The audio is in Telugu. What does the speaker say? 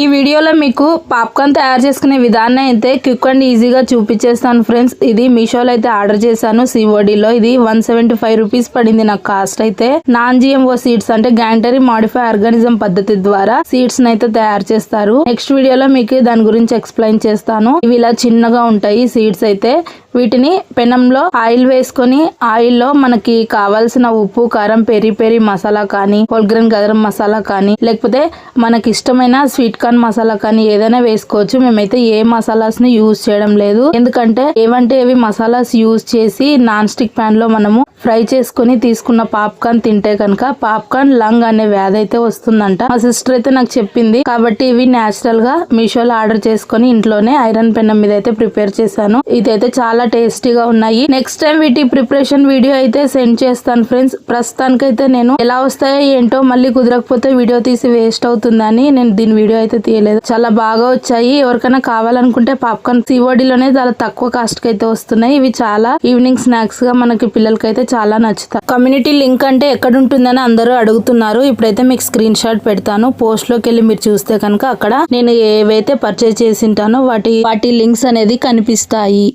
ఈ వీడియోలో మీకు పాప్కార్న్ తయారు చేసుకునే విధానం అయితే క్విక్ అండ్ ఈజీగా చూపించేస్తాను ఫ్రెండ్స్. ఇది మీషోలో అయితే ఆర్డర్ చేశాను సిఓడిలో ఇది వన్ సెవెంటీ ఫైవ్ రూపీస్ పడింది నాకు కాస్ట్ అయితే. నాన్ జిఎంఓ సీడ్స్ అంటే గ్యాంటరీ మాడిఫై ఆర్గానిజం పద్ధతి ద్వారా సీడ్స్ అయితే తయారు చేస్తారు. నెక్స్ట్ వీడియోలో మీకు దాని గురించి ఎక్స్ప్లెయిన్ చేస్తాను. ఇవి ఇలా చిన్నగా ఉంటాయి సీడ్స్ అయితే. వీటిని పెనంలో ఆయిల్ వేసుకొని ఆయిల్లో మనకి కావాల్సిన ఉప్పు కారం పెరి పెరి మసాలా కానీ హోల్గ్రెన్ గదరం మసాలా కానీ లేకపోతే మనకి ఇష్టమైన స్వీట్ కార్న్ మసాలా కానీ ఏదైనా వేసుకోవచ్చు. మేమైతే ఏ మసాలాస్ని యూజ్ చేయడం లేదు. ఎందుకంటే ఏవంటే ఇవి మసాలాస్ యూజ్ చేసి నాన్ స్టిక్ ప్యాన్లో మనము ఫ్రై చేసుకొని తీసుకున్న పాప్కార్న్ తింటే కనుక పాప్కార్న్ లంగ్ అనే వ్యాధి అయితే వస్తుందంట. మా సిస్టర్ అయితే నాకు చెప్పింది. కాబట్టి ఇవి న్యాచురల్గా మీషోలో ఆర్డర్ చేసుకొని ఇంట్లోనే ఐరన్ పెన్నం మీద అయితే ప్రిపేర్ చేశాను. ఇదైతే చాలా టేస్టీగా ఉన్నాయి. నెక్స్ట్ టైం వీటి ప్రిపరేషన్ వీడియో అయితే సెండ్ చేస్తాను ఫ్రెండ్స్ ప్రస్తుతానికైతే నేను ఎలా వస్తాయో ఏంటో మళ్ళీ కుదరకపోతే వీడియో తీసి వేస్ట్ అవుతుందని నేను దీని వీడియో అయితే తీయలేదు. చాలా బాగా వచ్చాయి. ఎవరికైనా కావాలనుకుంటే పాప్కార్న్ సిఓడిలోనే చాలా తక్కువ కాస్ట్కి అయితే వస్తున్నాయి. ఇవి చాలా ఈవినింగ్ స్నాక్స్గా మనకి పిల్లలకి అయితే చాలా నచ్చుతాయి. కమ్యూనిటీ లింక్ అంటే ఎక్కడ ఉంటుందని అందరూ అడుగుతున్నారు. ఇప్పుడైతే మీకు స్క్రీన్ షాట్ పెడతాను. పోస్ట్లోకి వెళ్ళి మీరు చూస్తే కనుక అక్కడ నేను ఏవైతే పర్చేజ్ చేసింటానో వాటి వాటి లింక్స్ అనేది కనిపిస్తాయి.